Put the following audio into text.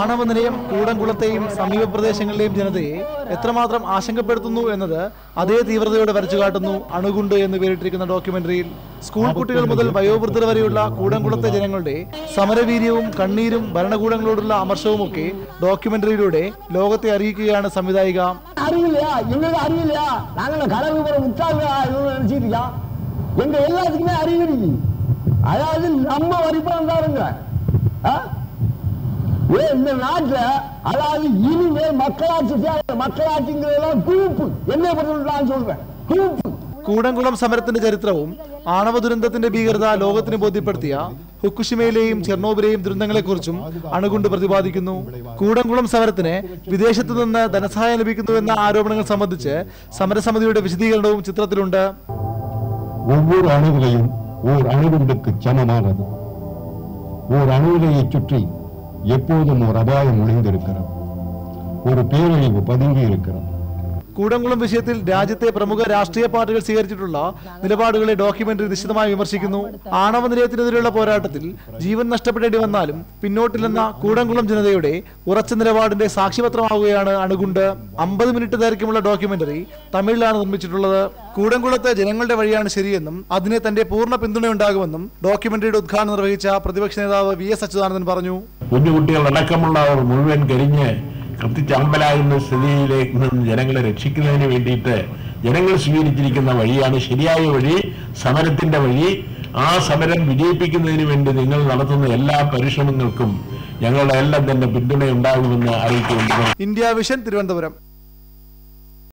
ആണവനിലയം കൂടംകുളത്തെയും സമീപ പ്രദേശങ്ങളിലെയും ജനതയെ എത്രമാത്രം ആശങ്കപ്പെടുത്തുന്നു എന്നത് അതേ തീവ്രതയോടെ വരച്ചു കാട്ടുന്നു അണുകുണ്ട് എന്ന് പേരിട്ടിരിക്കുന്ന ഡോക്യുമെന്ററിയിൽ. സ്കൂൾ കുട്ടികൾ മുതൽ വയോവൃദ്ധർ വരെയുള്ള കൂടംകുളത്തെ ജനങ്ങളുടെ സമരവീര്യവും കണ്ണീരും ഭരണകൂടങ്ങളോടുള്ള അമർഷവും ഒക്കെ ഡോക്യുമെന്ററിയിലൂടെ ലോകത്തെ അറിയിക്കുകയാണ് സംവിധായിക. അറിയില്ല അറിയില്ല. அறிவில்லையா நாங்க கடவுள் கூட முட்டாளா நினைச்சிட்டு இருக்கா எங்க எல்லாத்துக்குமே அறிவு இருக்கு அதாவது நம்ம வரிப்பணம் தாருங்க ஆ? ஏ இந்த நாட்டுல அதாவது இனிமேல் மக்களாட்சி தேவை மக்களாட்சிங்கிறதெல்லாம் தூப்பு என்ன பொறுத்த நான் சொல்றேன் தூப்பு കൂടംകുളം സമരത്തിന്റെ ചരിത്രവും ആണവ ദുരന്തത്തിന്റെ ഭീകരത ലോകത്തിന് ബോധ്യപ്പെടുത്തിയ ഹുക്കുഷിമയിലെയും ചെർണോബിലെയും ദുരന്തങ്ങളെക്കുറിച്ചും അണുകൊണ്ട് പ്രതിപാദിക്കുന്നു കൂടംകുളം സമരത്തിന് വിദേശത്തു നിന്ന് ധനസഹായം ലഭിക്കുന്നുവെന്ന ആരോപണങ്ങൾ സംബന്ധിച്ച് സമരസമിതിയുടെ വിശദീകരണവും ചിത്രത്തിലുണ്ട് ஒவ்வொரு அணுவிலையும் ஓர் அணுகுண்டுக்கு சமமானது. ஓர் அணுவிலையை சுற்றி எப்போதும் ஒரு அபாயம் ஒளிந்திருக்கிறது. ஒரு பேரழிவு பதுங்கி இருக்கிறது കൂടംകുളം വിഷയത്തിൽ രാജ്യത്തെ പ്രമുഖ രാഷ്ട്രീയ പാർട്ടികൾ സ്വീകരിച്ചിട്ടുള്ള നിലപാടുകളെ ഡോക്യുമെന്ററി നിശിതമായി വിമർശിക്കുന്നു. ആണവ നിലയത്തിനെതിരെയുള്ള പോരാട്ടത്തിൽ ജീവൻ നഷ്ടപ്പെടേണ്ടി വന്നാലും പിന്നോട്ടില്ലെന്ന കൂടംകുളം ജനതയുടെ ഉറച്ച നിലപാടിന്റെ സാക്ഷ്യപത്രമാവുകയാണ് അണുകുണ്ട്. അമ്പത് മിനിറ്റ് ദൈർഘ്യമുള്ള ഡോക്യുമെന്ററി തമിഴിലാണ് നിർമ്മിച്ചിട്ടുള്ളത്. കൂടംകുളത്തെ ജനങ്ങളുടെ വഴിയാണ് ശരിയെന്നും അതിനെ തന്റെ പൂർണ പിന്തുണയുണ്ടാകുമെന്നും ഡോക്യുമെന്ററിയുടെ ഉദ്ഘാടനം നിർവഹിച്ച പ്രതിപക്ഷ നേതാവ് വി എസ് അച്യുതാനന്ദൻ പറഞ്ഞു. കുഞ്ഞുകുട്ടികളടക്കമുള്ളവർ മുഴുവൻ കരിഞ്ഞ് കത്തിച്ചമ്പലാകുന്ന സ്ഥിതിയിലേക്ക് നിന്ന് ജനങ്ങളെ രക്ഷിക്കുന്നതിന് വേണ്ടിയിട്ട് ജനങ്ങൾ സ്വീകരിച്ചിരിക്കുന്ന വഴിയാണ് ശരിയായ വഴി സമരത്തിന്റെ വഴി. ആ സമരം വിജയിപ്പിക്കുന്നതിന് വേണ്ടി നിങ്ങൾ നടത്തുന്ന എല്ലാ പരിശ്രമങ്ങൾക്കും ഞങ്ങളുടെ എല്ലാം തന്നെ പിന്തുണയുണ്ടാകുമെന്ന് അറിയിക്കുന്നു ഇന്ത്യ വിഷൻ തിരുവനന്തപുരം.